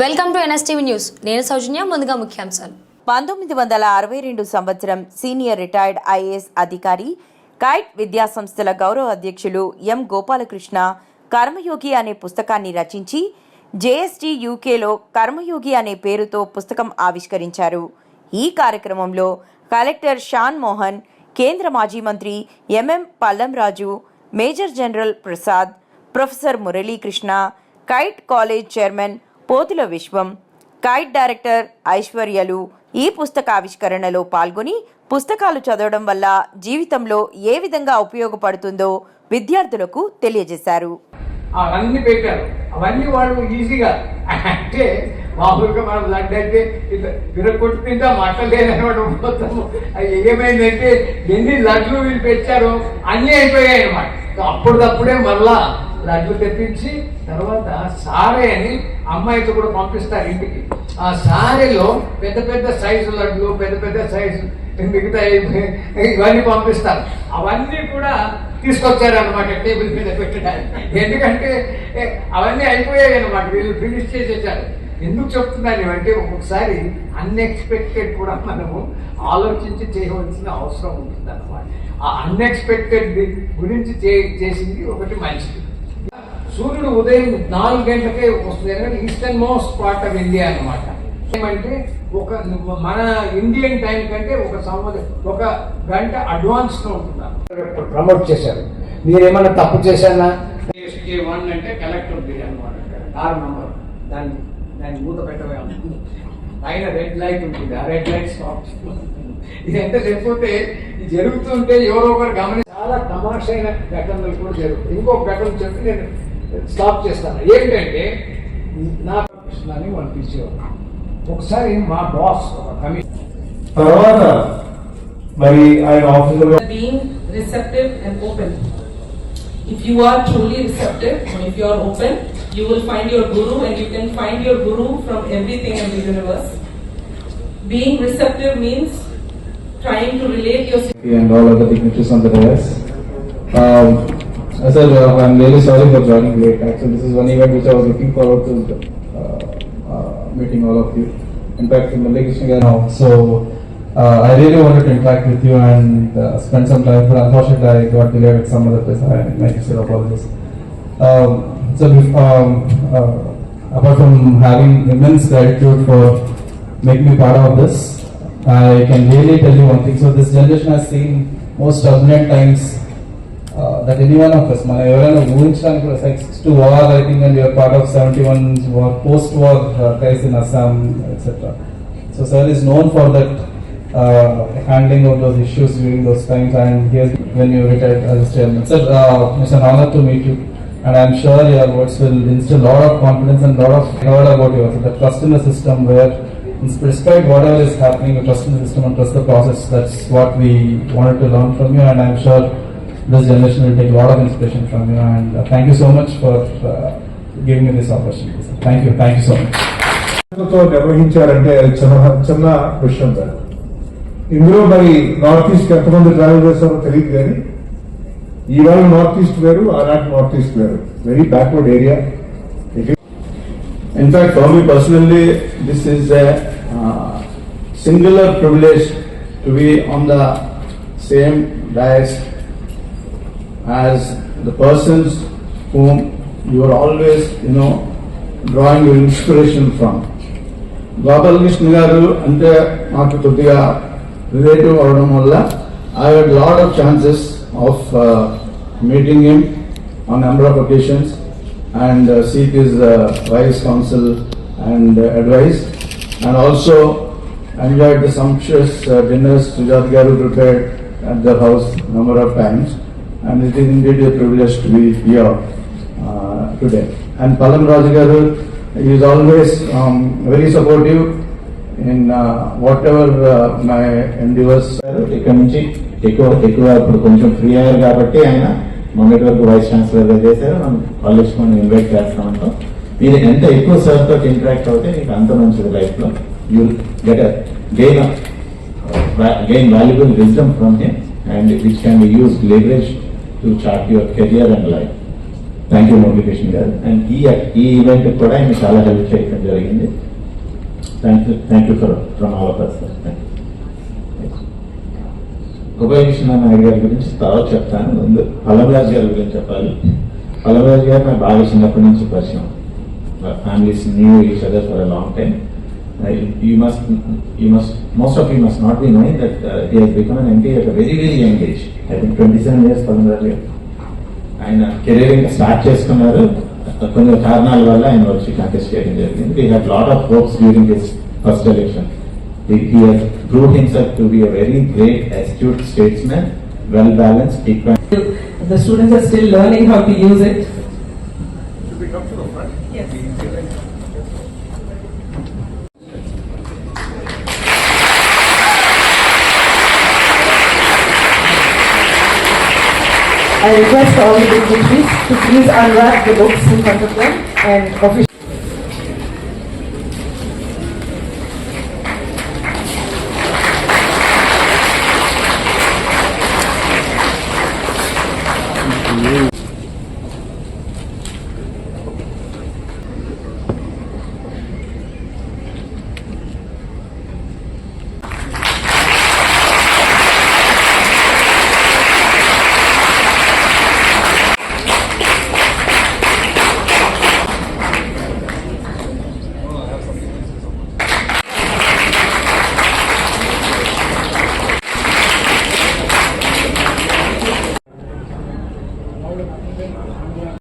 Welcome to NSTV news. నేను సౌజన్య ముందుగా ముఖ్యాంశాలు. పంతొమ్మిది వందల అరవై రెండు సంవత్సరం సీనియర్ రిటైర్డ్ ఐఏఎస్ అధికారి కైట్ విద్యాసంస్థల గౌరవ అధ్యక్షులు ఎం గోపాలకృష్ణ కర్మయోగి అనే పుస్తకాన్ని రచించి జేఎస్టీ యూకేలో కర్మయోగి అనే పేరుతో పుస్తకం ఆవిష్కరించారు. ఈ కార్యక్రమంలో కలెక్టర్ షాన్ మోహన్ కేంద్ర మాజీ మంత్రి MM Pallamraju major general Prasad professor Muralikrishna kite college chairman Pothula Viswam. Kite director ఐశ్వర్యలు ఈ పుస్తక ఆవిష్కరణలో పాల్గొని పుస్తకాలు చదవడం వల్ల జీవితంలో ఏ విధంగా ఉపయోగపడుతుందో విద్యార్థులకు తెలియజేశారు. అవన్నీ పెట్టారు. అవన్నీ వాళ్ళు ఈజీగా. అంటే మామూలుగా మనం లడ్డు అయితే ఇట్లా తింటా మాట్లాడలేదనమాట మొత్తం ఏమైందంటే ఎన్ని లడ్లు వీళ్ళు పెట్టారో అన్నీ అయిపోయాయి అనమాట అప్పుడప్పుడే మళ్ళా లడ్లు తెప్పించి తర్వాత సారే అని అమ్మాయితో కూడా పంపిస్తారు ఇంటికి. ఆ సారెలో పెద్ద పెద్ద సైజు లడ్లు పెద్ద పెద్ద సైజు మిగతా ఇవన్నీ పంపిస్తారు. అవన్నీ కూడా తీసుకొచ్చారు అనమాట టేబుల్ మీద పెట్టడానికి. ఎందుకంటే అవన్నీ అయిపోయాయి అనమాట వీళ్ళు ఫినిష్ చేసేసారు. ఎందుకు చెప్తున్నాను అంటే ఒక్కొక్కసారి అన్ఎక్స్పెక్టెడ్ కూడా మనము ఆలోచించి చేయవలసిన అవసరం ఉంటుంది అనమాట ఆ అన్ఎక్స్పెక్టెడ్ గురించి చే- చేసింది ఒకటి మంచిది. సూర్యుడు ఉదయం నాలుగు గంటలకే వస్తుంది. ఎందుకంటే eastern most part of India అన్నమాట. ఏమంటే ఒక మన ఇండియన్ టైం కంటే ఒక సంవత్సరం ఒక గంట అడ్వాన్స్లో ఉంటున్నారు. ప్రమోట్ చేశారు. మీరేమన్నా తప్పు చేశానా వన్ అంటే కలెక్టర్ అనమాట ఆరు నంబర్. దాన్ని దాన్ని మూత పెట్టవే పైన రెడ్ లైట్ ఉంటుంది. ఆ రెడ్ లైట్ స్టాప్ ఇది ఎంత జరుగుతుంటే ఎవరో ఒకరు గమని చాలా తమాషైన ఘటనలు కూడా జరుగుతాయి. ఇంకొక ఘటన చెప్పి నేను స్టాప్ చేస్తాను ఏంటంటే నా కృష్ణని పంపించేవారు ఒకసారి మా బాస్ తర్వాత మరి ఆయన ఆఫీసులో being receptive and open. If you are truly receptive and if you are open, you will find your guru and you can find your guru from everything in the universe. Being receptive means trying to relate your and all other dignitaries on the dais. Um, sir, uh, I'm really sorry for joining late. Actually, this is one event which I was looking forward to uh, uh, meeting all of you. In fact, Malay Krishna now. So, uh, I really wanted to interact with you and uh, spend some time, but unfortunately, I got delayed with some other place. I make sincere apologies. Um, so, um, uh, apart from having immense gratitude for making me part of this, I can really tell you one thing. So, this generation has seen most turbulent times uh, that any one of us, మనం ఎవరైనా ఊహించడానికి కూడా like to war, I think, and we are part of 71 war, post-war uh, crisis in Assam, etc. So, sir is known for that uh, handling of those issues during those times, and he has when you retired as chairman. Sir, uh, it's an honor to meet you, and I'm sure your words will instill a lot of confidence and a lot of heard about you. So the trust in the system, where despite whatever is happening, you trust in the system and trust the process. That's what we wanted to learn from you, and I'm sure this generation will take a lot of inspiration from you. And uh, thank you so much for uh, giving me this opportunity. sir. Thank you, thank you so much. తో నిర్వహించారంటే అది చిన్న చిన్న విషయం కాదు ఇందులో మరి north east ఎంతమంది travel చేస్తారో తెలియదు కానీ ఇవాళ నార్త్ ఈస్ట్ వేరు ఆనాటి నార్త్ ఈస్ట్ వేరు very backward area In fact, for me personally, this is a uh, singular privilege to be on the same dais as the persons whom you are always, you know, drawing your inspiration from. Gopalakrishna garu అంటే మాకు కొద్దిగా relative అవడం వల్ల I had lot of chances of meeting him on number of occasions and seek his wise counsel and advice and also enjoyed the also dinners Sujatha garu prepared at the house number of times and it is indeed And it is indeed a privilege to be here uh, today. And Palam Rajagaru is always um, very uh, uh, ఇక్కడ నుంచి ఎక్కువ ఎక్కువ ఇప్పుడు కొంచెం free అయ్యారు కాబట్టి ఆయన మొన్నటి వరకు వైస్ ఛాన్సలర్గా చేశారు. మనం కాలేజ్ మనం ఇన్వైట్ చేస్తామంటాం మీరు ఎంత ఎక్కువ సార్ తోటి ఇంటరాక్ట్ అవుతే మీకు అంత మంచిది లైఫ్లో. You get gain gain valuable wisdom from him and which can be use leverage to chart your career and life thank you notification garu and ఈ ఈ ఈవెంట్ కూడా ఆయన చాలా హెల్ప్ చేయడం జరిగింది thank you thank you for from all of us sir thank you Gopalakrishna Naidu గారి గురించి తర్వాత చెప్తాను. ముందు పల్లవరాజు గారి గురించి చెప్పాలి. పల్లవరాజు గారు నాకు బాగా చిన్నప్పటి నుంచి పరిచయం. Families knew each other for a long time You must you must most of you must not be knowing that he he's become an MP at very very young age I think twenty seven years Pallavaraju గారు ఆయన career ఇంకా start చేసుకున్నారు కొన్ని కారణాల వల్ల ఆయన వచ్చి contest చేయడం జరిగింది we have lot of hopes during his first election he, he has proved himself to be a very great, astute statesman, well balanced, equal. The students are still learning how to use it. I request all the dignitaries to please unwrap the books in front of them and officially